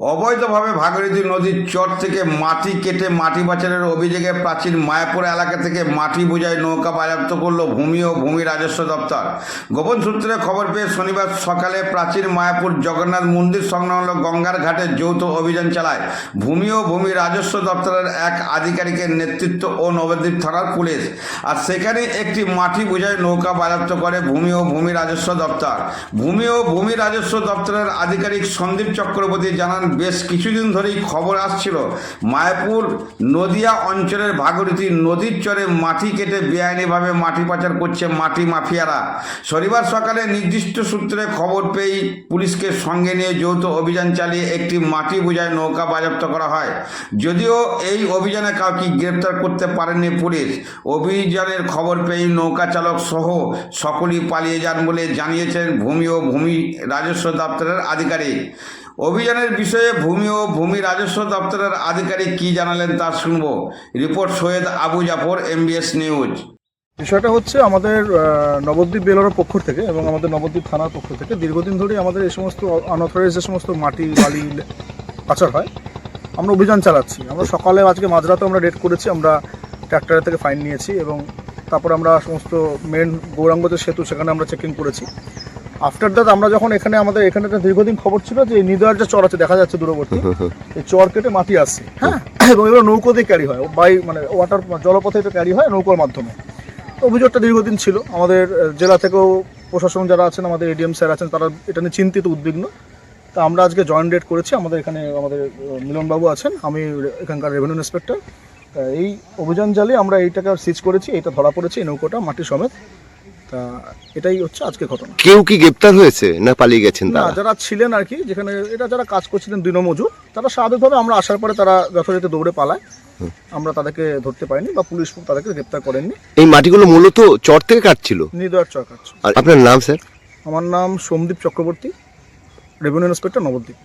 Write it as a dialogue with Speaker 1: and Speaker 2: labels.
Speaker 1: অবৈধভাবে ভাগীরথী নদীর চর থেকে মাটি কেটে মাটি পাচারের অভিযোগে প্রাচীন মায়াপুর এলাকা থেকে মাটি বোঝাই নৌকা বাজেয়াপ্ত করল ভূমি ও ভূমি রাজস্ব দপ্তর। গোপন সূত্রে খবর পেয়ে শনিবার সকালে প্রাচীন মায়াপুর জগন্নাথ মন্দির সংলগ্ন গঙ্গার ঘাটে যৌথ অভিযান চালায় ভূমি ও ভূমি রাজস্ব দপ্তরের এক আধিকারিকের নেতৃত্ব ও নবদ্বীপ থানার পুলিশ। আর সেখানে একটি মাটি বোঝাই নৌকা বাজেয়াপ্ত করে ভূমি ও ভূমি রাজস্ব দপ্তর। ভূমি ও ভূমি রাজস্ব দপ্তরের আধিকারিক সন্দীপ চক্রবর্তী জানান বেশ কিছুদিন ধরেই খবর আসছিল, মায়াপুর নদিয়া অঞ্চলের ভাগীরথী নদীর চরে মাটি কেটে বেআইনিভাবে মাটি পাচার করছে মাটি মাফিয়ারা। শনিবার সকালে নির্দিষ্ট সূত্রে খবর পেয়েই পুলিশকে সঙ্গে নিয়ে যৌথ অভিযান চালিয়ে একটি মাটি বোঝায় নৌকা বাজেয়াপ্ত করা হয়। যদিও এই অভিযানে কাউকে গ্রেপ্তার করতে পারেনি পুলিশ, অভিযানের খবর পেয়েই নৌকা চালক সহ সকলেই পালিয়ে যান বলে জানিয়েছেন ভূমি ও ভূমি রাজস্ব দপ্তরের আধিকারিক। অভিযানের বিষয়ে ভূমি ও ভূমি রাজস্ব দপ্তরের আধিকারিক কি জানালেন তা শুনব। Report Syed Abu Jafar MBS news
Speaker 2: বিষয়টা হচ্ছে আমাদের নবদ্বীপ বেলোরের পক্ষ থেকে এবং আমাদের নবদ্বীপ থানার পক্ষ থেকে দীর্ঘদিন ধরেই আমাদের এই সমস্ত আনঅথরাইজ যে সমস্ত মাটি, বালি পাচার হয়, আমরা অভিযান চালাচ্ছি। আমরা সকালে আজকে মাঝরাতে আমরা ডেট করেছি, আমরা ট্র্যাক্টরের থেকে ফাইন নিয়েছি এবং তারপর আমরা সমস্ত মেন গৌরাঙ্গ সেতু, সেখানে আমরা চেকিং করেছি। আফটার দ্যাট আমরা যখন এখানে আমাদের এখানে একটা দীর্ঘদিন খবর ছিল যে নিদয়ার যে চর আছে দেখা যাচ্ছে দূরবর্তী এই চর কেটে মাটি আসছে হ্যাঁ। এবং এগুলো নৌকো দিয়ে ক্যারি হয়। বাই মানে ওয়াটার জলপথে এটা ক্যারি হয় নৌকোর মাধ্যমে। অভিযোগটা দীর্ঘদিন ছিল। আমাদের জেলা থেকেও প্রশাসন যারা আছেন আমাদের এডিএম স্যার আছেন তারা এটা নিয়ে চিন্তিত উদ্বিগ্ন। তা আমরা আজকে জয়েন্ট রেড করেছি। আমাদের এখানে আমাদের মিলনবাবু আছেন। আমি এখানকার রেভিনিউ ইন্সপেক্টর এই অভিযান চালিয়ে আমরা এইটাকে সিজ করেছি এটা ধরা পড়েছে এই নৌকোটা মাটি সমেত। তা এটাই হচ্ছে আজকে ঘটনা।
Speaker 3: কেউ কি গ্রেপ্তার হয়েছে না পালিয়ে গেছেন
Speaker 2: না যারা ছিলেন আর কি যেখানে এটা যারা কাজ করছিলেন দিনমজুর তারা স্বাভাবিকভাবে আমরা আসার পরে তারা যথারীতি দৌড়ে পালায়। আমরা তাদেরকে ধরতে পারিনি বা পুলিশ তাদেরকে গ্রেপ্তার করেননি।
Speaker 3: এই মাটিগুলো মূলত চর থেকে কাটছিল?
Speaker 2: নির্দয়ার চর
Speaker 3: আর আপনার নাম স্যার?
Speaker 2: আমার নাম সোমদীপ চক্রবর্তী রেভিনিউ ইন্সপেক্টর নবদ্বীপ।